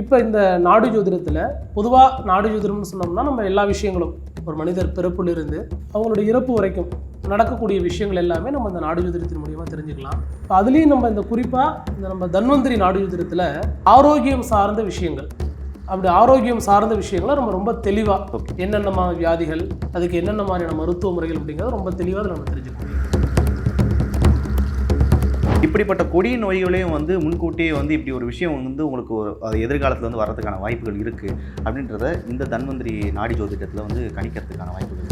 இப்போ இந்த நாடு ஜோதிடத்தில் பொதுவாக நாடு ஜோதிடம்னு சொன்னோம்னா நம்ம எல்லா விஷயங்களும். ஒரு மனிதர் பிறப்பிலிருந்து அவங்களுடைய இறப்பு வரைக்கும் நடக்கக்கூடிய விஷயங்கள் எல்லாமே நம்ம இந்த நாடு ஜோதிடத்தின் மூலியமாக தெரிஞ்சுக்கலாம். இப்போ அதுலேயும் நம்ம இந்த குறிப்பாக இந்த நம்ம தன்வந்திரி நாடு ஜோதிடத்தில் ஆரோக்கியம் சார்ந்த விஷயங்கள். அப்படி ஆரோக்கியம் சார்ந்த விஷயங்களை நம்ம ரொம்ப தெளிவாக என்னென்ன வியாதிகள் அதுக்கு என்னென்ன மாதிரியான மருத்துவ முறைகள் அப்படிங்கிறத ரொம்ப தெளிவாக நம்ம தெரிஞ்சுக்க முடியும் இப்படிப்பட்ட கொடிய நோய்களையும் வந்து முன்கூட்டியே வந்து இப்படி ஒரு விஷயம் வந்து உங்களுக்கு அது எதிர்காலத்தில் வந்து வரதுக்கான வாய்ப்புகள் இருக்குது அப்படின்றத இந்த தன்வந்திரி நாடி ஜோதிடத்தில் வந்து கணிக்கிறதுக்கான வாய்ப்புகள்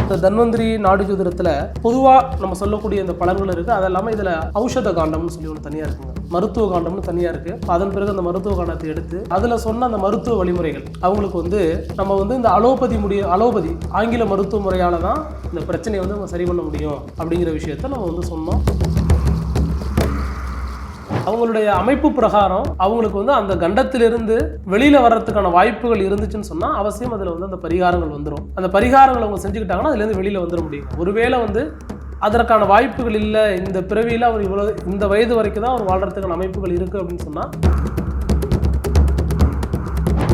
இந்த தன்வந்திரி நாடு ஜோதிடத்தில் பொதுவாக நம்ம சொல்லக்கூடிய இந்த பலன்கள் இருக்குது அது இல்லாமல் இதில் ஔஷத காண்டம்னு சொல்லி ஒன்று தனியாக இருக்குங்க. மருத்துவ காண்டம்னு தனியாக இருக்குது அதன் பிறகு அந்த மருத்துவ காண்டத்தை எடுத்து அதில் சொன்ன அந்த மருத்துவ வழிமுறைகள் அவங்களுக்கு வந்து நம்ம வந்து இந்த அலோபதி முடிய அலோபதி ஆங்கில மருத்துவ முறையால் தான் இந்த பிரச்சனையை வந்து நம்ம சரி பண்ண முடியும் அப்படிங்கிற விஷயத்த நம்ம வந்து சொன்னோம். அவங்களுடைய அமைப்பு பிரகாரம் அவங்களுக்கு வந்து அந்த கண்டத்திலிருந்து வெளியில வர்றதுக்கான வாய்ப்புகள் இருந்துச்சுன்னு சொன்னா அவசியம் அதுல வந்து அந்த பரிகாரங்கள் வந்துடும் அந்த பரிகாரங்கள் அவங்க செஞ்சுக்கிட்டாங்கன்னா அதுல இருந்து வெளியில வந்துட முடியும். ஒருவேளை வந்து அதற்கான வாய்ப்புகள் இல்லை இந்த பிறவியில் அவர் இவ்வளோ இந்த வயது வரைக்கும் தான் அவர் வாழ்றதுக்கான அமைப்புகள் இருக்குது அப்படின்னு சொன்னால்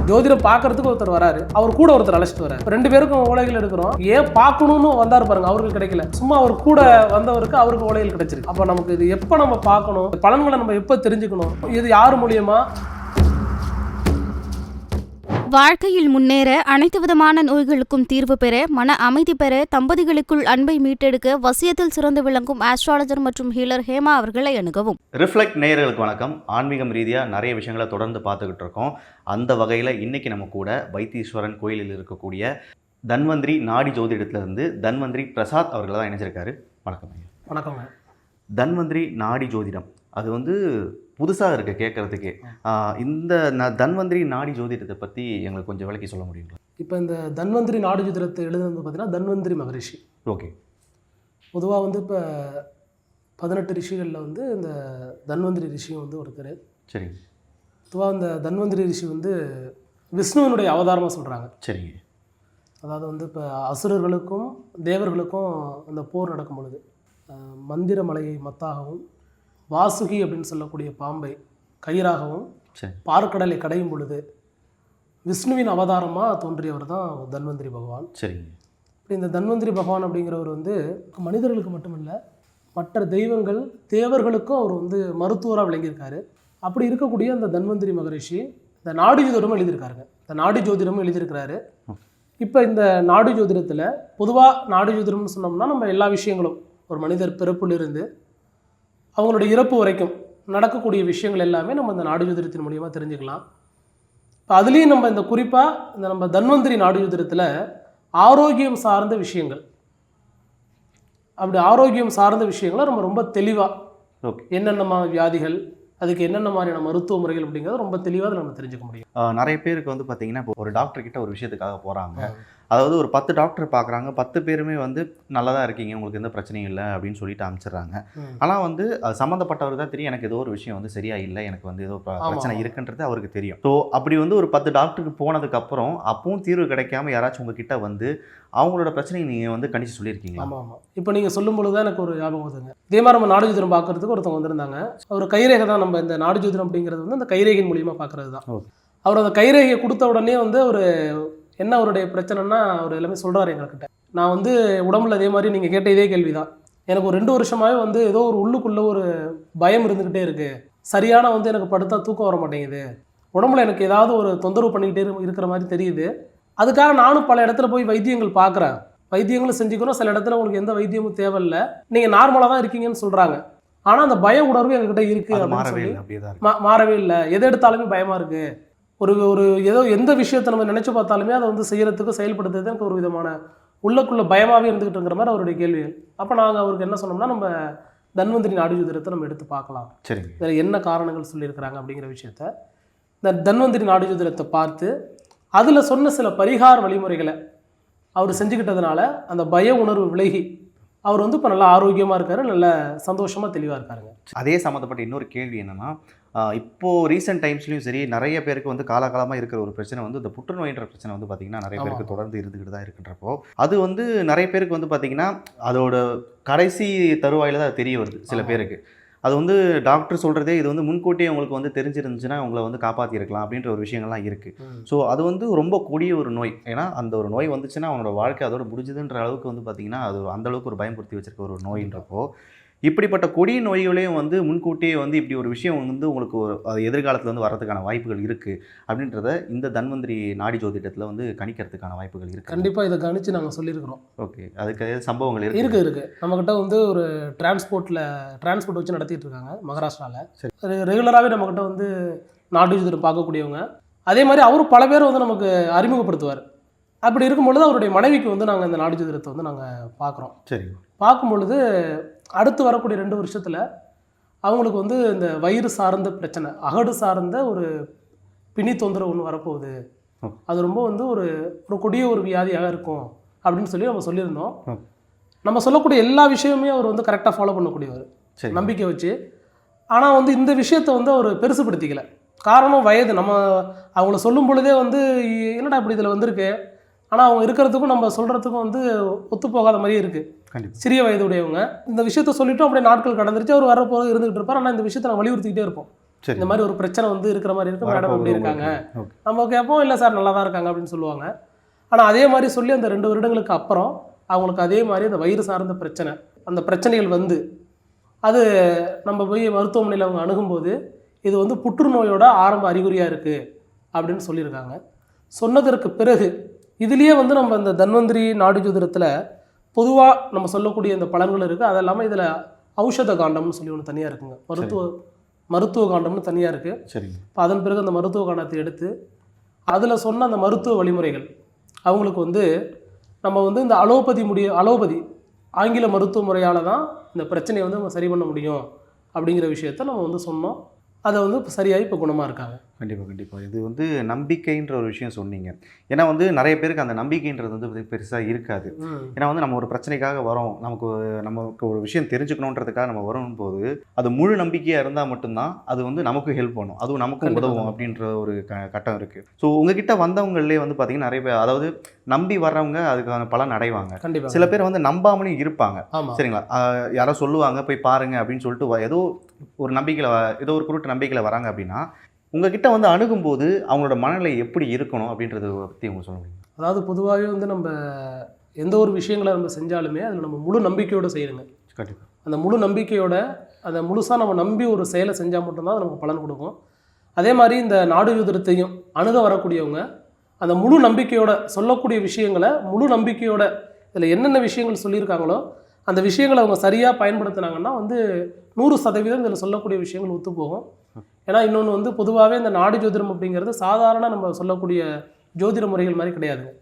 ஜோதிடம் பார்க்கறதுக்கு ஒருத்தர் வராரு. அவர் கூட ஒருத்தர் அழைச்சிட்டு வராரு. ரெண்டு பேருக்கும் ஓலைகள் எடுக்கிறோம். ஏன் பார்க்கணும்னு வந்தார் பாருங்க அவருக்கு கிடைக்கல. சும்மா அவர் கூட வந்தவருக்கு அவருக்கு ஓலைகள் கிடைச்சிருக்கு. அப்போ நமக்கு இது எப்போ நம்ம பார்க்கணும்? பலன்களை நம்ம எப்போ தெரிஞ்சுக்கணும்? இது யார் மூலியமா வாழ்க்கையில் முன்னேற அனைத்து விதமான நோய்களுக்கும் தீர்வு பெற மன அமைதி பெற தம்பதிகளுக்குள் அன்பை மீட்டெடுக்க வசியத்தில் சிறந்து விளங்கும் ஆஸ்ட்ராலஜர் மற்றும் ஹீலர் ஹேமா அவர்களை அணுகவும். ரிஃப்ளெக்ட் நேயர்களுக்கு வணக்கம். ஆன்மீகம் ரீதியாக நிறைய விஷயங்களை தொடர்ந்து பார்த்துக்கிட்டு இருக்கோம். அந்த வகையில் இன்னைக்கு நம்ம கூட வைத்தீஸ்வரன் கோயிலில் இருக்கக்கூடிய தன்வந்திரி நாடி ஜோதிடத்திலிருந்து தன்வந்திரி பிரசாத் அவர்கள் தான் இணைஞ்சிருக்காரு வணக்கம் ஐயா. வணக்கங்க தன்வந்திரி நாடி ஜோதிடம் அது வந்து புதுசாக இருக்குது கேட்குறதுக்கே இந்த ந- தன்வந்திரி நாடி ஜோதிடத்தை பற்றி எங்களுக்கு கொஞ்சம் விளக்கி சொல்ல முடியுங்களா? இப்போ இந்த தன்வந்திரி நாடு ஜோதிடத்தை எழுதுனது பார்த்தீங்கன்னா தன்வந்திரி மகரிஷி. ஓகே. பொதுவாக வந்து இப்போ பதினெட்டு ரிஷிகளில் வந்து இந்த தன்வந்திரி ரிஷியும் வந்து ஒருத்தர். சரிங்க. பொதுவாக இந்த தன்வந்திரி ரிஷி வந்து விஷ்ணுவினுடைய அவதாரமாக சொல்கிறாங்க சரிங்க. அதாவது வந்து இப்போ அசுரர்களுக்கும் தேவர்களுக்கும் அந்த போர் நடக்கும் பொழுது அஹ், மந்திர மலையை மத்தாகவும் வாசுகி அப்படின்னு சொல்லக்கூடிய பாம்பை கயிறாகவும் சரி. பார்க்கடலை கடையும் பொழுது விஷ்ணுவின் அவதாரமாக தோன்றியவர் தான் தன்வந்திரி பகவான். சரிங்க. இப்படி இந்த தன்வந்திரி பகவான் அப்படிங்கிறவர் வந்து மனிதர்களுக்கு மட்டுமில்லை மற்ற தெய்வங்கள் தேவர்களுக்கும் அவர் வந்து மருத்துவராக விளங்கியிருக்காரு. அப்படி இருக்கக்கூடிய அந்த தன்வந்திரி மகரிஷி இந்த நாடி ஜோதிடமும் எழுதியிருக்காருங்க. இந்த நாடி ஜோதிடமும் எழுதியிருக்கிறாரு. இப்போ இந்த நாடு ஜோதிடத்தில் பொதுவாக நாடு ஜோதிடம்னு சொன்னோம்னா நம்ம எல்லா விஷயங்களும் ஒரு மனிதர் பிறப்பிலிருந்து அவங்களுடைய இறப்பு வரைக்கும் நடக்கக்கூடிய விஷயங்கள் எல்லாமே நம்ம இந்த நாடு ஜோதிடத்தின் மூலியமாக தெரிஞ்சுக்கலாம். இப்போ அதுலேயும் நம்ம இந்த குறிப்பாக இந்த நம்ம தன்வந்திரி நாடு ஜோதிடத்தில் ஆரோக்கியம் சார்ந்த விஷயங்கள். அப்படி ஆரோக்கியம் சார்ந்த விஷயங்களை நம்ம ரொம்ப தெளிவாக ஓகே. என்னென்ன வியாதிகள் அதுக்கு என்னென்ன மாதிரியான மருத்துவ முறைகள் அப்படிங்கிறத ரொம்ப தெளிவாக நம்ம தெரிஞ்சுக்க முடியும். நிறைய பேருக்கு வந்து பார்த்தீங்கன்னா இப்போ ஒரு டாக்டர் கிட்ட ஒரு விஷயத்துக்காக போகிறாங்க அதாவது ஒரு பத்து டாக்டர் பார்க்குறாங்க பத்து பேருமே வந்து நல்லதாக இருக்கீங்க உங்களுக்கு எந்த பிரச்சனையும் இல்லை அப்படின்னு சொல்லிட்டு அனுப்பிச்சிடுறாங்க. ம். ஆனால் வந்து அது சம்மந்தப்பட்டவர் தான் தெரியும் எனக்கு ஏதோ ஒரு விஷயம் வந்து சரியா இல்லை எனக்கு வந்து ஏதோ. பிரச்சனை இருக்குன்றது அவருக்கு தெரியும். ஸோ அப்படி வந்து ஒரு பத்து டாக்டருக்கு போனதுக்கு அப்புறம் அப்பவும் தீர்வு கிடைக்காம யாராச்சும் உங்ககிட்ட வந்து அவங்களோட பிரச்சனையை நீங்கள் வந்து கணிச்சு சொல்லியிருக்கீங்களா? ஆமாம் ஆமாம் இப்போ நீங்கள் சொல்லும் பொழுது தான் எனக்கு ஒரு ஞாபகம் வருதுங்க. இதே மாதிரி நம்ம நாடு ஜோதிடம் பார்க்கறதுக்கு ஒருத்தவங்க வந்திருந்தாங்க. அவர் கைரேகை தான் நம்ம இந்த நாடு ஜோதிடம் அப்படிங்கிறது வந்து அந்த கைரேகையின் மூலியமாக பார்க்கறது தான். அவர் அந்த கைரேகையை கொடுத்த உடனே வந்து அவர் என்ன அவருடைய பிரச்சனைனா அவர் எல்லாமே சொல்கிறாரு எங்ககிட்ட நான் வந்து உடம்புல அதே மாதிரி நீங்கள் கேட்ட இதே கேள்வி தான் எனக்கு ஒரு ரெண்டு வருஷமாவே வந்து ஏதோ ஒரு உள்ளுக்குள்ளே ஒரு பயம் இருந்துக்கிட்டே இருக்குது சரியான வந்து எனக்கு படுத்தா தூக்கம் வர மாட்டேங்குது. உடம்புல எனக்கு ஏதாவது ஒரு தொந்தரவு பண்ணிக்கிட்டே இரு- இருக்கிற மாதிரி தெரியுது. அதுக்காக நானும் பல இடத்துல போய் வைத்தியங்கள் பார்க்குறேன் வைத்தியங்களும் செஞ்சுக்கிறோம். சில இடத்துல உங்களுக்கு எந்த வைத்தியமும் தேவையில்ல. நீங்கள் நார்மலாக தான் இருக்கீங்கன்னு சொல்கிறாங்க ஆனால் அந்த பய உணர்வு எங்ககிட்ட இருக்குது அப்படின்னு சொல்லி மாறவே இல்லை. எதை எடுத்தாலுமே பயமாக இருக்குது ஒரு ஒரு ஏதோ எந்த விஷயத்தை நம்ம நினச்சி பார்த்தாலுமே அதை வந்து செய்யறதுக்கு செயல்படுத்துறது எனக்கு ஒரு விதமான உள்ளுக்குள்ள பயமாகவே இருந்துகிட்டுங்கிற மாதிரி அவருடைய கேள்விகள் அப்போ நாங்கள் அவருக்கு என்ன சொன்னோம்னா நம்ம தன்வந்திரி நாடு ஜோதிடத்தை நம்ம எடுத்து பார்க்கலாம். சரிங்க. இதில் என்ன காரணங்கள் சொல்லியிருக்கிறாங்க அப்படிங்கிற விஷயத்த இந்த தன்வந்திரி நாடு ஜோதிடத்தை பார்த்து அதில் சொன்ன சில பரிகார வழிமுறைகளை அவர் செஞ்சுக்கிட்டதுனால அந்த பய உணர்வு விலகி அவர் வந்து இப்போ நல்லா ஆரோக்கியமாக இருக்காரு நல்ல சந்தோஷமாக தெளிவாக இருக்காருங்க. அதே சம்மந்தப்பட்ட இன்னொரு கேள்வி என்னன்னா ஆஹ் இப்போ ரீசெண்ட் டைம்ஸ்லையும் சரி நிறைய பேருக்கு வந்து காலாகாலமாக இருக்கிற ஒரு பிரச்சனை வந்து இந்த புற்றுநோயின்ற பிரச்சனை வந்து பார்த்தீங்கன்னா நிறைய பேருக்கு. தொடர்ந்து இருந்துக்கிட்டு தான் இருக்கின்றப்போ அது வந்து நிறைய பேருக்கு வந்து பார்த்தீங்கன்னா அதோட கடைசி தருவாயில தான் அது தெரிய வருது சில. பேருக்கு அது வந்து டாக்டர் சொல்கிறதே இது வந்து முன்கூட்டியே உங்களுக்கு வந்து தெரிஞ்சிருந்துச்சுன்னா உங்களை வந்து காப்பாற்றிருக்கலாம் அப்படின்ற ஒரு விஷயங்கள்லாம் இருக்குது ஸோ அது வந்து ரொம்ப கொடிய ஒரு நோய் ஏன்னா அந்த ஒரு நோய் வந்துச்சுன்னா அவனோட வாழ்க்கை அதோட முடிஞ்சுதுன்ற அளவுக்கு வந்து பார்த்திங்கன்னா அது அந்த அளவுக்கு ஒரு பயம்படுத்தி வச்சிருக்க ஒரு நோயின்றப்போ இப்படிப்பட்ட கொடிய நோய்களையும் வந்து முன்கூட்டியே வந்து இப்படி ஒரு விஷயம் வந்து உங்களுக்கு ஒரு அது எதிர்காலத்தில் வந்து வரதுக்கான வாய்ப்புகள் இருக்குது அப்படின்றத இந்த தன்வந்திரி நாடி ஜோதிடத்தில் வந்து கணிக்கிறதுக்கான வாய்ப்புகள் இருக்குது கண்டிப்பாக இதை கணிச்சு நாங்கள் சொல்லியிருக்கிறோம். ஓகே. அதுக்கு சம்பவங்கள் இருக்கு? இருக்கு இருக்கு. நம்மக்கிட்ட வந்து ஒரு டிரான்ஸ்போர்ட்டில் டிரான்ஸ்போர்ட் வச்சு நடத்திட்டு இருக்காங்க மகாராஷ்டிராவில் ரெகுலராகவே நம்மக்கிட்ட வந்து நாட்டு ஜோதிடம் பார்க்கக்கூடியவங்க. அதே மாதிரி அவரும் பல பேர் வந்து நமக்கு அறிமுகப்படுத்துவார். அப்படி இருக்கும் பொழுது அவருடைய மனைவிக்கு வந்து நாங்கள் இந்த நாடு ஜோதிடத்தை வந்து நாங்கள் பார்க்குறோம். சரி பார்க்கும் பொழுது அடுத்து வரக்கூடிய ரெண்டு வருஷத்தில் அவங்களுக்கு வந்து இந்த வயிறு சார்ந்த பிரச்சனை அகடு சார்ந்த ஒரு பிணி தொந்தரவு ஒன்று வரப்போகுது. அது ரொம்ப வந்து ஒரு ஒரு கொடிய ஒரு வியாதியாக இருக்கும் அப்படின்னு சொல்லி நம்ம சொல்லியிருந்தோம். நம்ம சொல்லக்கூடிய எல்லா விஷயமுமே அவர் வந்து கரெக்டாக ஃபாலோ பண்ணக்கூடியவர். சரி நம்பிக்கை வச்சு. ஆனால் வந்து இந்த விஷயத்தை வந்து அவர் பெருசுப்படுத்திக்கல காரணம் வயது. நம்ம அவங்கள சொல்லும் பொழுதே வந்து என்னடா இப்படி இதில் வந்திருக்கு? ஆனால் அவங்க இருக்கிறதுக்கும் நம்ம சொல்கிறதுக்கும் வந்து ஒத்து போகாத மாதிரியே இருக்குது சிறிய வயதுடையவங்க இந்த விஷயத்த சொல்லிட்டோம் அப்படியே நாட்கள் கடந்துருச்சு அவர் வரப்போது இருந்துகிட்டு இருப்பார். ஆனால் இந்த விஷயத்தை நாங்கள் வலியுறுத்திக்கிட்டே இருப்போம். இந்த மாதிரி ஒரு பிரச்சனை வந்து இருக்கிற மாதிரி இருக்கு மேடம் எப்படி இருக்காங்க. நம்ம கேட்போம் இல்லை சார் நல்லா தான் இருக்காங்க அப்படின்னு சொல்லுவாங்க. ஆனால் அதே மாதிரி சொல்லி அந்த ரெண்டு வருடங்களுக்கு அப்புறம் அவங்களுக்கு அதே மாதிரி அந்த வயிறு சார்ந்த பிரச்சனை அந்த பிரச்சனைகள் வந்து அது நம்ம போய் மருத்துவமனையில் அவங்க அணுகும்போது இது வந்து புற்றுநோயோட ஆரம்ப அறிகுறியாக இருக்குது அப்படின்னு சொல்லியிருக்காங்க. சொன்னதற்கு பிறகு இதுலேயே வந்து நம்ம இந்த தன்வந்திரி நாடு ஜோதிடத்தில் பொதுவாக நம்ம சொல்லக்கூடிய இந்த பலன்கள் இருக்குது அது இல்லாமல் இதில் ஔஷத காண்டம்னு சொல்லி ஒன்று தனியாக இருக்குங்க. மருத்துவ மருத்துவ காண்டம்னு தனியாக இருக்குது சரிங்க. இப்போ அதன் பிறகு அந்த மருத்துவ காண்டத்தை எடுத்து அதில் சொன்ன அந்த மருத்துவ வழிமுறைகள் அவங்களுக்கு வந்து நம்ம வந்து இந்த அலோபதி முடிய அலோபதி ஆங்கில மருத்துவ முறையால் தான் இந்த பிரச்சனையை வந்து நம்ம சரி பண்ண முடியும் அப்படிங்கிற விஷயத்த நம்ம வந்து சொன்னோம். அதை வந்து இப்போ சரியாகி இப்போ குணமாக இருக்காங்க. கண்டிப்பாக கண்டிப்பாக இது வந்து நம்பிக்கைன்ற ஒரு விஷயம் சொன்னீங்க. ஏன்னா வந்து நிறைய பேருக்கு அந்த நம்பிக்கைன்றது வந்து பெருசாக இருக்காது. ஏன்னா வந்து நம்ம ஒரு பிரச்சனைக்காக வரோம். நமக்கு நமக்கு ஒரு விஷயம் தெரிஞ்சுக்கணுன்றதுக்காக நம்ம வரும்போது அது முழு நம்பிக்கையாக இருந்தால் மட்டும்தான் அது வந்து நமக்கு ஹெல்ப் பண்ணும். அதுவும் நமக்கும். உதவும் அப்படின்ற ஒரு க கட்டம் இருக்குது ஸோ உங்ககிட்ட வந்தவங்களே வந்து பார்த்தீங்கன்னா நிறைய பேர் அதாவது நம்பி வர்றவங்க அதுக்கான பலன் அடைவாங்க. சில பேர் வந்து நம்பாமலும் இருப்பாங்க. சரிங்களா? யாரோ சொல்லுவாங்க போய் பாருங்க அப்படின்னு சொல்லிட்டு ஏதோ ஒரு நம்பிக்கையில் ஏதோ ஒரு குருட்டு நம்பிக்கையில் வராங்க அப்படின்னா உங்ககிட்ட வந்து அணுகும்போது அவங்களோட மனநிலை எப்படி இருக்கணும் அப்படின்றத பற்றி உங்களுக்கு சொல்ல முடியும்? அதாவது பொதுவாகவே வந்து நம்ம எந்த ஒரு விஷயங்களை நம்ம செஞ்சாலுமே அதில் நம்ம முழு நம்பிக்கையோடு செய்யணுங்க. கண்டிப்பாக அந்த முழு நம்பிக்கையோட அதை முழுசாக நம்ம நம்பி ஒரு செயலை செஞ்சால் மட்டும்தான் அது நமக்கு பலன் கொடுக்கும். அதே மாதிரி இந்த நாடு யுதிரத்தையும் அணுக வரக்கூடியவங்க அந்த முழு நம்பிக்கையோட சொல்லக்கூடிய விஷயங்களை முழு நம்பிக்கையோட இதில் என்னென்ன விஷயங்கள் சொல்லியிருக்காங்களோ அந்த விஷயங்களை அவங்க சரியாக பயன்படுத்தினாங்கன்னா வந்து நூறு சதவீதம் இதில் சொல்லக்கூடிய விஷயங்கள் ஒத்து போகும் ஏன்னா இன்னொன்று வந்து பொதுவாகவே இந்த நாடு ஜோதிடம் அப்படிங்கிறது சாதாரண நம்ம சொல்லக்கூடிய ஜோதிட முறைகள் மாதிரி கிடையாதுங்க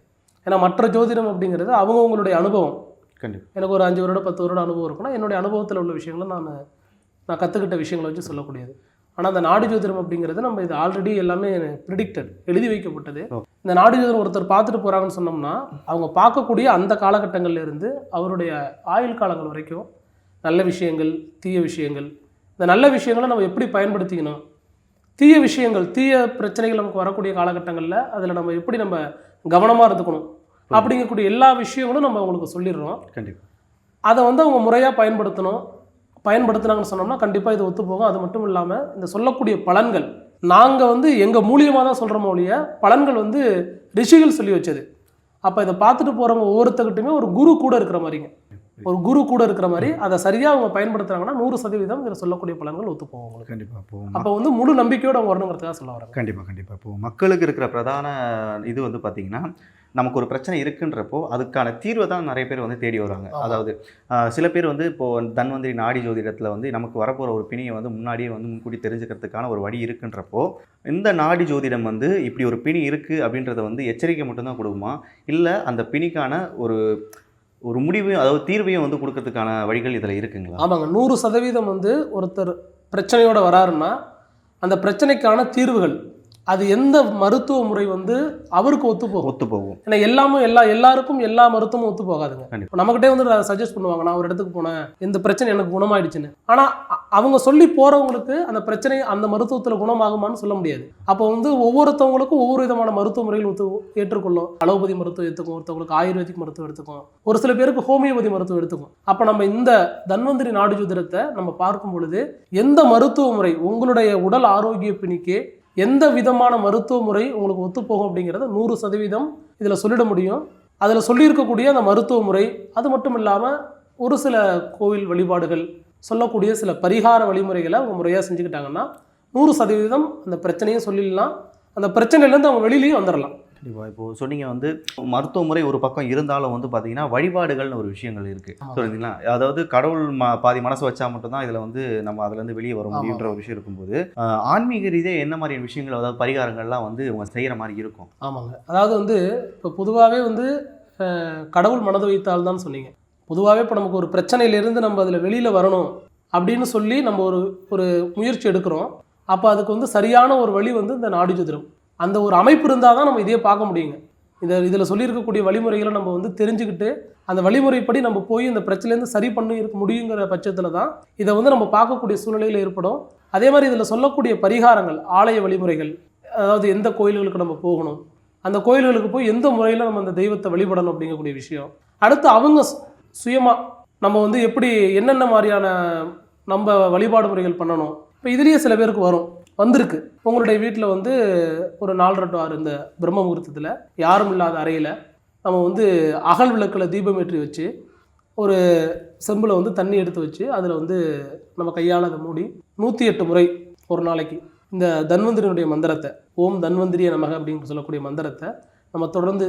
ஏன்னா மற்ற ஜோதிடம் அப்படிங்கிறது அவங்கவுங்களுடைய அனுபவம். கண்டிப்பாக எனக்கு ஒரு அஞ்சு வருடம் பத்து வருடம் அனுபவம் இருக்குன்னா என்னுடைய அனுபவத்தில் உள்ள விஷயங்களை நான் நான் கற்றுக்கிட்ட விஷயங்களை வச்சு சொல்லக்கூடியது. ஆனால் அந்த நாடு ஜோதிடம் அப்படிங்கிறது நம்ம இது ஆல்ரெடி எல்லாமே ப்ரிடிக்டட் எழுதி வைக்கப்பட்டது. இந்த நாடு ஜோதிடம் ஒருத்தர் பார்த்துட்டு போகிறாங்கன்னு சொன்னோம்னா அவங்க பார்க்கக்கூடிய அந்த காலகட்டங்கள்ல இருந்து அவருடைய ஆயுள் காலங்கள் வரைக்கும் நல்ல விஷயங்கள் தீய விஷயங்கள் இந்த நல்ல விஷயங்களை நம்ம எப்படி பயன்படுத்திக்கணும்? தீய விஷயங்கள் தீய பிரச்சனைகள் நமக்கு வரக்கூடிய காலகட்டங்களில் அதில் நம்ம எப்படி நம்ம கவனமாக இருந்துக்கணும்? அப்படிங்கக்கூடிய எல்லா விஷயங்களும் நம்ம அவங்களுக்கு சொல்லிடுறோம். கண்டிப்பாக அதை வந்து அவங்க முறையாக பயன்படுத்தணும். பயன்படுத்துனாங்கன்னு சொன்னோம்னா கண்டிப்பாக இது ஒத்து போகும் அது மட்டும் இல்லாமல் இந்த சொல்லக்கூடிய பலன்கள் நாங்கள் வந்து எங்கள் மூலியமாக தான் சொல்கிறோமோ ஒழிய பலன்கள் வந்து ரிஷிகள் சொல்லி வச்சது. அப்போ இதை பார்த்துட்டு போகிறவங்க ஒவ்வொருத்தர்கிட்டையுமே ஒரு குரு கூட இருக்கிற மாதிரிங்க. ஒரு குரு கூட இருக்கிற மாதிரி அதை சரியாக அவங்க பயன்படுத்துறாங்கன்னா நூறு சதவீதம் இதில் சொல்லக்கூடிய பலன்கள் ஒத்து போகும் கண்டிப்பாக இப்போ அப்போ வந்து முழு நம்பிக்கையோடு அவங்க வரணுங்கிறதுக்காக சொல்ல வராங்க கண்டிப்பாக கண்டிப்பாக இப்போ மக்களுக்கு இருக்கிற பிரதான இது வந்து பார்த்திங்கன்னா நமக்கு ஒரு பிரச்சனை இருக்குன்றப்போ அதுக்கான தீர்வை தான் நிறைய பேர் வந்து தேடி வராங்க ஆமா. அதாவது சில பேர் வந்து இப்போது தன்வந்திரி நாடி ஜோதிடத்தில் வந்து நமக்கு வரப்போகிற ஒரு பிணியை வந்து முன்னாடியே வந்து முன்கூட்டி தெரிஞ்சுக்கிறதுக்கான ஒரு வழி இருக்குன்றப்போ இந்த நாடி ஜோதிடம் வந்து இப்படி ஒரு பிணி இருக்குது அப்படின்றத வந்து எச்சரிக்கை மட்டும்தான் கொடுக்குமா? இல்லை அந்த பிணிக்கான ஒரு ஒரு முடிவையும் அதாவது தீர்வையும் வந்து கொடுக்கறதுக்கான வழிகள் இதில் இருக்குங்களா? ஆமாங்க. நூறு சதவீதம் வந்து ஒருத்தர் பிரச்சனையோட வராருன்னா அந்த பிரச்சனைக்கான தீர்வுகள் அது எந்த மருத்துவ முறை வந்து அவருக்கு ஒத்து போகும் ஒத்து போகும் ஏன்னா எல்லாமே எல்லா எல்லாருக்கும் எல்லா மருத்துவமும் ஒத்து போகாதுங்க நம்மகிட்டே வந்து சஜஸ்ட் பண்ணுவாங்க நான் ஒரு இடத்துக்கு போனேன் இந்த பிரச்சனை எனக்கு குணமாயிடுச்சுன்னு. ஆனா அ- அவங்க சொல்லி போறவங்களுக்கு அந்த பிரச்சனை அந்த மருத்துவத்துல குணமாகுமான்னு சொல்ல முடியாது. அப்போ வந்து ஒவ்வொருத்தவங்களுக்கும் ஒவ்வொரு விதமான மருத்துவ முறைகள் ஒத்து ஏற்றுக்கொள்ளும். அலோபதி மருத்துவம் எடுத்துக்கும் ஒருத்தவங்களுக்கு ஆயுர்வேதிக் மருத்துவம் எடுத்துக்கும் ஒரு சில பேருக்கு ஹோமியோபதி மருத்துவம் எடுத்துக்கும் அப்போ நம்ம இந்த தன்வந்திரி நாடு ஜோதிடத்தை நம்ம பார்க்கும் பொழுது எந்த மருத்துவ முறை உங்களுடைய உடல் ஆரோக்கிய பிணிக்கு எந்த விதமான மருத்துவ முறை உங்களுக்கு ஒத்துப்போகும் அப்படிங்கிறத நூறு சதவீதம் இதில் சொல்லிட முடியும். அதில் சொல்லியிருக்கக்கூடிய அந்த மருத்துவ முறை அது மட்டும் இல்லாமல் ஒரு சில கோவில் வழிபாடுகள் சொல்லக்கூடிய சில பரிகார வழிமுறைகளை அவங்க முறையாக செஞ்சுக்கிட்டாங்கன்னா நூறு சதவீதம் அந்த பிரச்சனையும் சொல்லிடலாம். அந்த பிரச்சனையிலேருந்து அவங்க வெளியிலையும் வந்துடலாம். கண்டிப்பா. இப்போ சொன்னீங்க வந்து மருத்துவ முறை ஒரு பக்கம் இருந்தாலும் வந்து பார்த்தீங்கன்னா வழிபாடுகள்னு ஒரு விஷயங்கள் இருக்கு. ஆமா. சொல்றீங்களா அதாவது கடவுள் ம பாதி மனசு வச்சா மட்டும்தான் இதுல வந்து நம்ம அதுல இருந்து வெளியே வர. முடியுன்ற ஒரு விஷயம் இருக்கும்போது ஆன்மீக ரீதியாக என்ன மாதிரியான விஷயங்கள் அதாவது பரிகாரங்கள்லாம் வந்து இவங்க செய்யற மாதிரி இருக்கும்? ஆமாங்க. அதாவது வந்து இப்போ பொதுவாகவே வந்து கடவுள் மனது வைத்தால் தான் சொன்னீங்க. பொதுவாகவே இப்போ நமக்கு ஒரு பிரச்சனையிலேருந்து நம்ம அதில் வெளியில் வரணும் அப்படின்னு சொல்லி நம்ம ஒரு ஒரு முயற்சி எடுக்கிறோம். அப்போ அதுக்கு வந்து சரியான ஒரு வழி வந்து இந்த நாடி ஜோதிடம். அந்த ஒரு அமைப்பு இருந்தால் தான் நம்ம இதையே பார்க்க முடியுங்க. இந்த இதில் சொல்லியிருக்கக்கூடிய வழிமுறைகளை நம்ம வந்து தெரிஞ்சுக்கிட்டு அந்த வழிமுறைப்படி நம்ம போய் இந்த பிரச்சனையிலேருந்து சரி பண்ணி இருக்க முடியுங்கிற பட்சத்தில் தான் இதை வந்து நம்ம பார்க்கக்கூடிய சூழ்நிலையில் ஏற்படும். அதே மாதிரி இதில் சொல்லக்கூடிய பரிகாரங்கள் ஆலய வழிமுறைகள் அதாவது எந்த கோயில்களுக்கு நம்ம போகணும் அந்த கோயில்களுக்கு போய் எந்த முறையில் நம்ம அந்த தெய்வத்தை வழிபடணும் அப்படிங்கக்கூடிய விஷயம். அடுத்து அவங்க சுயமாக நம்ம வந்து எப்படி என்னென்ன மாதிரியான நம்ம வழிபாடு முறைகள் பண்ணணும் இப்போ இதுலேயே சில பேருக்கு வரும். வந்திருக்கு. உங்களுடைய வீட்டில் வந்து ஒரு நாலரை டு ஆறு இந்த பிரம்ம முகூர்த்தத்தில் யாரும் இல்லாத அறையில் நம்ம வந்து அகல் விளக்கில் தீபம் ஏற்றி வச்சு ஒரு செம்பில் வந்து தண்ணி எடுத்து வச்சு அதில் வந்து நம்ம கையால் அதை மூடி நூற்றி எட்டு முறை ஒரு நாளைக்கு இந்த தன்வந்திரியினுடைய மந்திரத்தை ஓம் தன்வந்திரிய நமக அப்படின்னு சொல்லக்கூடிய மந்திரத்தை நம்ம தொடர்ந்து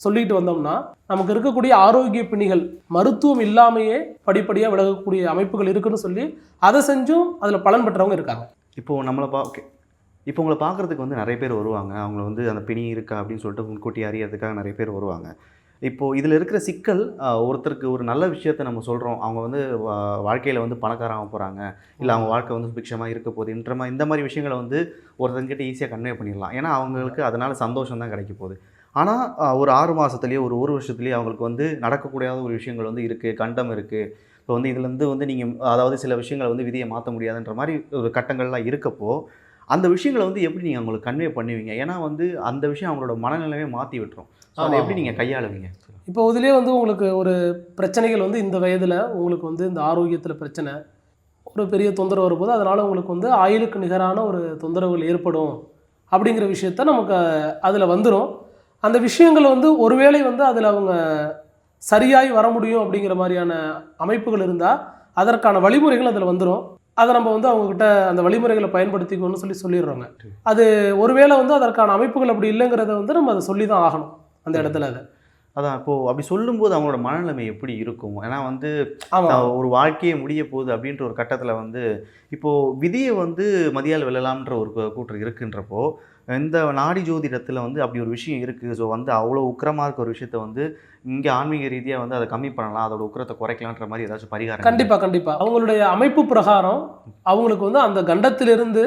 சொல்லிட்டு வந்தோம்னா நமக்கு இருக்கக்கூடிய ஆரோக்கிய பிணிகள் மருத்துவம் இல்லாமையே படிப்படியாக விலகக்கூடிய அமைப்புகள் இருக்குன்னு சொல்லி அதை செஞ்சும் அதில் பலன் பெற்றவங்க இருக்காங்க. இப்போ நம்மளை பா ஓகே. இப்போ உங்களை பார்க்குறதுக்கு வந்து நிறைய பேர் வருவாங்க. அவங்கள வந்து அந்த பிணி இருக்கா அப்படின்னு சொல்லிட்டு முன்கூட்டி அறியறதுக்காக நிறைய பேர் வருவாங்க. இப்போது இதில் இருக்கிற சிக்கல் ஒருத்தருக்கு ஒரு நல்ல விஷயத்த நம்ம சொல்கிறோம் அவங்க வந்து வாழ்க்கையில் வந்து பணக்காரங்க போகிறாங்க இல்லை அவங்க வாழ்க்கை வந்து சுபிக்ஷமாக இருக்க போகுதுன்ற மாதிரி இந்த மாதிரி விஷயங்களை வந்து ஒருத்தங்கிட்ட ஈஸியாக கன்வே பண்ணிடலாம். ஏன்னா அவங்களுக்கு அதனால் சந்தோஷம் தான் கிடைக்க போகுது. ஆனால் ஒரு ஆறு மாதத்துலேயோ ஒரு ஒரு வருஷத்துலேயோ அவங்களுக்கு வந்து நடக்கக்கூடாத ஒரு விஷயங்கள் வந்து இருக்குது கண்டம் இருக்குது இப்போ வந்து இதுலேருந்து வந்து நீங்கள் அதாவது சில விஷயங்களை வந்து விதியை மாற்ற முடியாதுன்ற மாதிரி ஒரு கட்டங்கள்லாம் இருக்கப்போ அந்த விஷயங்களை வந்து எப்படி நீங்கள் அவங்களுக்கு கன்வே பண்ணுவீங்க? ஏன்னா வந்து அந்த விஷயம் அவங்களோட மனநிலையை மாற்றி விட்டுரும். ஸோ அதை எப்படி. நீங்கள் கையாளுவீங்க? இப்போ இதுலேயே வந்து உங்களுக்கு ஒரு பிரச்சனைகள் வந்து இந்த வயதில் உங்களுக்கு வந்து இந்த ஆரோக்கியத்தில் பிரச்சனை ஒரு பெரிய தொந்தரவு வரும்போது அதனால் உங்களுக்கு வந்து ஆயுளுக்கு நிகரான ஒரு தொந்தரவுகள் ஏற்படும் அப்படிங்கிற விஷயத்த நமக்கு அதில் வந்துடும் அந்த விஷயங்கள் வந்து ஒருவேளை வந்து அதில் அவங்க சரியாய் வர முடியும் அப்படிங்கிற மாதிரியான அமைப்புகள் இருந்தால் அதற்கான வழிமுறைகள் அதில் வந்துடும் அதை நம்ம வந்து அவங்கக்கிட்ட அந்த வழிமுறைகளை பயன்படுத்திக்கணும்னு சொல்லி சொல்லிடுறோங்க. அது ஒருவேளை வந்து அதற்கான அமைப்புகள் அப்படி இல்லைங்கிறத வந்து நம்ம அதை சொல்லி தான் ஆகணும் அந்த இடத்துல அதை. அதான் இப்போது அப்படி சொல்லும்போது அவங்களோட மனநிலைமை எப்படி இருக்கும்? ஏன்னா வந்து ஒரு வாழ்க்கையே முடிய போகுது அப்படின்ற ஒரு கட்டத்தில் வந்து இப்போது விதியை வந்து மதியால் வெல்லலாம்ன்ற ஒரு கூற்று இருக்குன்றப்போ இந்த நாடி ஜோதிடத்தில் வந்து அப்படி ஒரு விஷயம் இருக்குது ஸோ வந்து அவ்வளோ உக்கிரமாக இருக்க ஒரு விஷயத்த வந்து இங்கே ஆன்மீக ரீதியாக வந்து அதை கம்மி பண்ணலாம். அதோட உக்கிரத்தை குறைக்கலான்ற மாதிரி ஏதாச்சும் பரிகாரம் கண்டிப்பாக கண்டிப்பாக அவங்களுடைய அமைப்பு பிரகாரம் அவங்களுக்கு வந்து அந்த கண்டத்திலிருந்து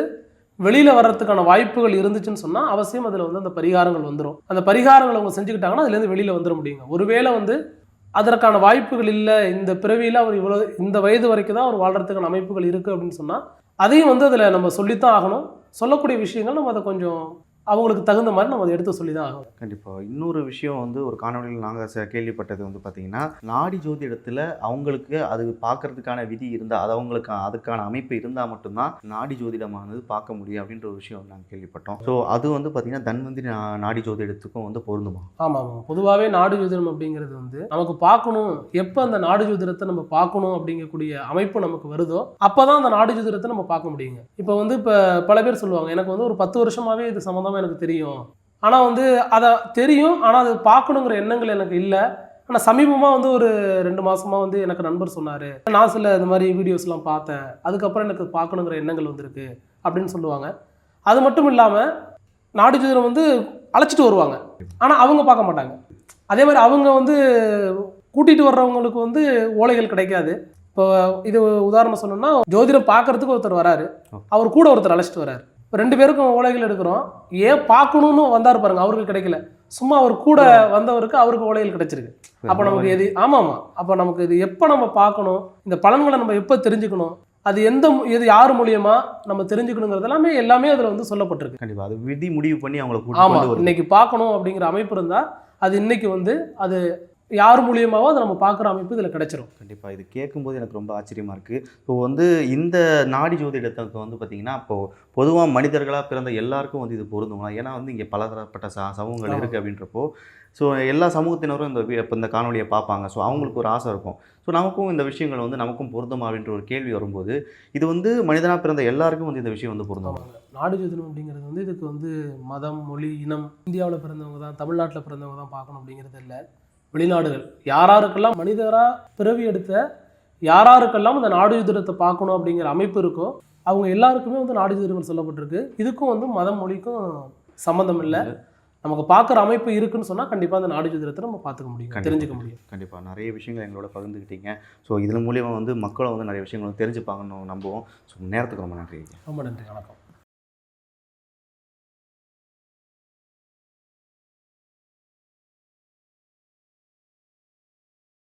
வெளியில் வர்றதுக்கான வாய்ப்புகள் இருந்துச்சுன்னு சொன்னால் அவசியம் அதில் வந்து அந்த பரிகாரங்கள் வந்துடும் அந்த பரிகாரங்கள் அவங்க செஞ்சுக்கிட்டாங்கன்னா அதுலேருந்து வெளியில் வந்துட முடியுங்க. ஒருவேளை வந்து அதற்கான வாய்ப்புகள் இல்லை இந்த பிறவியில் அவர் இவ்வளோ இந்த வயது வரைக்கும் தான் அவர் வாழ்றதுக்கான அமைப்புகள் இருக்குது அப்படின்னு சொன்னால் அதையும் வந்து அதில் நம்ம சொல்லித்தான் ஆகணும். சொல்லக்கூடிய விஷயங்கள் நம்ம அதை கொஞ்சம் அவங்களுக்கு தகுந்த மாதிரி நம்ம அதை எடுத்து சொல்லி தான் ஆகணும். கண்டிப்பாக இன்னொரு விஷயம் வந்து ஒரு காணொலியில் நாங்கள் கேள்விப்பட்டது வந்து பார்த்தீங்கன்னா நாடி ஜோதிடத்தில் அவங்களுக்கு அது பார்க்கறதுக்கான விதி இருந்தால் அது அவங்களுக்கு அதுக்கான அமைப்பு இருந்தால் மட்டும்தான் நாடி ஜோதிடமானது பார்க்க முடியும் அப்படின்ற ஒரு விஷயம் நாங்கள் கேள்விப்பட்டோம். ஸோ அது வந்து பார்த்தீங்கன்னா தன்வந்திரி நாடி ஜோதிடத்துக்கும் வந்து பொருந்துமா? ஆமாம் ஆமாம் பொதுவாகவே நாடு ஜோதிடம் அப்படிங்கிறது வந்து நமக்கு பார்க்கணும் எப்போ அந்த நாடு ஜோதிடத்தை நம்ம பார்க்கணும் அப்படிங்கக்கூடிய அமைப்பு நமக்கு வருதோ அப்போ தான் அந்த நாடு ஜோதிடத்தை நம்ம பார்க்க முடியுங்க. இப்போ வந்து இப்போ பல பேர் சொல்லுவாங்க எனக்கு வந்து ஒரு பத்து வருஷமாகவே இது சம்மந்தமாக எனக்கு தெரியும். ஆனால் வந்து அதை தெரியும். ஆனால் அது பார்க்கணுங்கிற எண்ணங்கள் எனக்கு இல்லை. ஆனால் சமீபமாக வந்து ஒரு ரெண்டு மாசமாக வந்து எனக்கு நண்பர் சொன்னார். நான் சில இந்த மாதிரி வீடியோஸ்லாம் பார்த்தேன். அதுக்கப்புறம் எனக்கு பார்க்கணுங்கிற எண்ணங்கள் வந்திருக்கு அப்படின்னு சொல்லுவாங்க. அது மட்டும் இல்லாமல் நாடு ஜோதிடம் வந்து அழைச்சிட்டு வருவாங்க. ஆனால் அவங்க பார்க்க மாட்டாங்க. அதே மாதிரி அவங்க வந்து கூட்டிகிட்டு வர்றவங்களுக்கு வந்து ஓலைகள் கிடைக்காது. இப்போ இது உதாரணம் சொல்லணும்னா ஜோதிடம் பார்க்கறதுக்கு ஒருத்தர் வராரு. அவர் கூட ஒருத்தர் அழைச்சிட்டு வராரு. ரெண்டு பேருக்கும் ஓலைகள் எடுக்கிறோம். ஏன் பார்க்கணும்னு வந்தார் பாருங்க அவருக்கு கிடைக்கல. சும்மா அவர் கூட வந்தவருக்கு அவருக்கு ஓலைகள் கிடைச்சிருக்கு. அப்போ நமக்கு எது ஆமாம். ஆமாம் அப்போ நமக்கு இது எப்போ நம்ம பார்க்கணும்? இந்த பலன்களை நம்ம எப்போ தெரிஞ்சுக்கணும்? அது எந்த இது யார் மூலியமா நம்ம தெரிஞ்சுக்கணுங்கிறது எல்லாமே எல்லாமே அதில் வந்து சொல்லப்பட்டிருக்கு. கண்டிப்பா. அது விதி முடிவு பண்ணி அவங்கள கூட்டிட்டு ஆமாம் இன்னைக்கு பார்க்கணும் அப்படிங்கிற அமைப்பு இருந்தால் அது இன்னைக்கு வந்து அது யார் மூலியமாவோ அதை நம்ம பார்க்குற அமைப்பு இதில் கிடைச்சிரும். கண்டிப்பா. இது கேட்கும்போது எனக்கு ரொம்ப ஆச்சரியமா இருக்கு. இப்போ வந்து இந்த நாடி ஜோதிடத்துக்கு வந்து பார்த்தீங்கன்னா இப்போ பொதுவா மனிதர்களா பிறந்த எல்லாருக்கும் வந்து இது பொருந்துங்களா ஏன்னா வந்து இங்கே பலதரப்பட்ட ச சமூகங்கள் ஆமா. இருக்கு அப்படின்றப்போ ஸோ எல்லா சமூகத்தினரும் இந்த இப்போ இந்த காணொலியை பார்ப்பாங்க. ஸோ அவங்களுக்கு ஒரு ஆசை இருக்கும். ஸோ நமக்கும் இந்த விஷயங்கள் வந்து நமக்கும் பொருந்துமா அப்படின்ற ஒரு கேள்வி வரும்போது இது வந்து மனிதனா பிறந்த எல்லாருக்கும் வந்து இந்த விஷயம் வந்து பொருந்துமா? நாடு ஜோதிடம் அப்படிங்கிறது வந்து இதுக்கு வந்து மதம் மொழி இனம் இந்தியாவில் பிறந்தவங்க தான் தமிழ்நாட்டில் பிறந்தவங்க தான் பார்க்கணும் அப்படிங்கிறது இல்லை. வெளிநாடுகள். யாராருக்கெல்லாம் மனிதராக பிறவி எடுத்த யாராருக்கெல்லாம் இந்த நாடு ஜோதிடத்தை பார்க்கணும் அப்படிங்கிற அமைப்பு இருக்கோ அவங்க எல்லாருக்குமே வந்து நாடு ஜோதிடங்கள் சொல்லப்பட்டிருக்கு. இதுக்கும் வந்து மதம் மொழிக்கும் சம்மந்தம் இல்லை. நமக்கு பார்க்குற அமைப்பு இருக்குன்னு சொன்னால் கண்டிப்பாக அந்த நாடு ஜோதிடத்தை நம்ம பார்த்துக்க முடியும். தெரிஞ்சுக்க முடியும். கண்டிப்பாக நிறைய விஷயங்கள் எங்களோட பகிர்ந்துக்கிட்டீங்க ஸோ இதன் மூலியமாக வந்து மக்களும் வந்து நிறைய விஷயங்கள் தெரிஞ்சுப்பாங்கன்னு நம்புவோம். ஸோ நேரத்துக்கு ரொம்ப நன்றி ரொம்ப நன்றி. வணக்கம்.